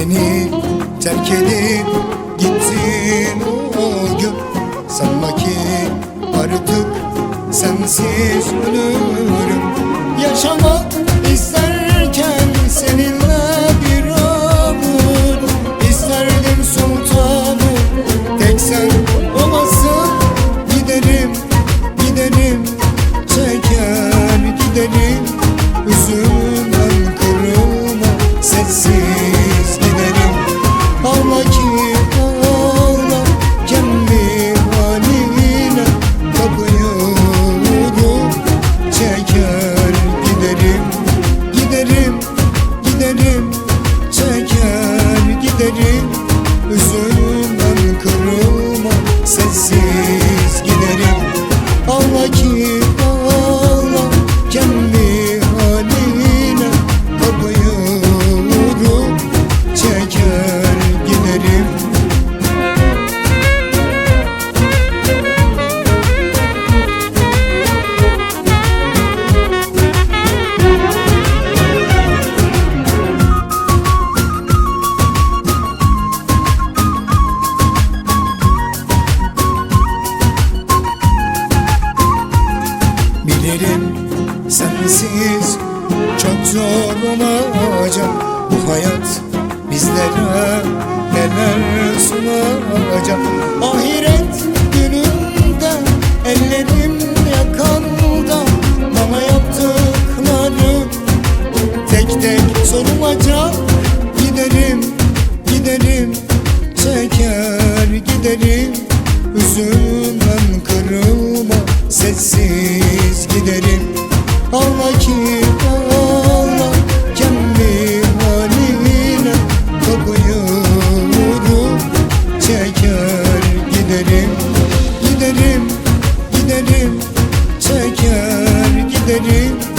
Beni terk edip gittin o gün. Sanma ki artık sensiz ölürüm. Yaşamak giderim, Bilirim sensiz çok zor olacak. Bu hayat bizlere neler sunacak? Ahiret gününde ellerim yakanda Bana yaptıkları tek tek sorulacak. Giderim, giderim, çeker giderim. Üzümden kırılma sessiz giderim. Ağla ki ağla kendi haline Kapıyorum çeker giderim. Giderim, giderim, çeker giderim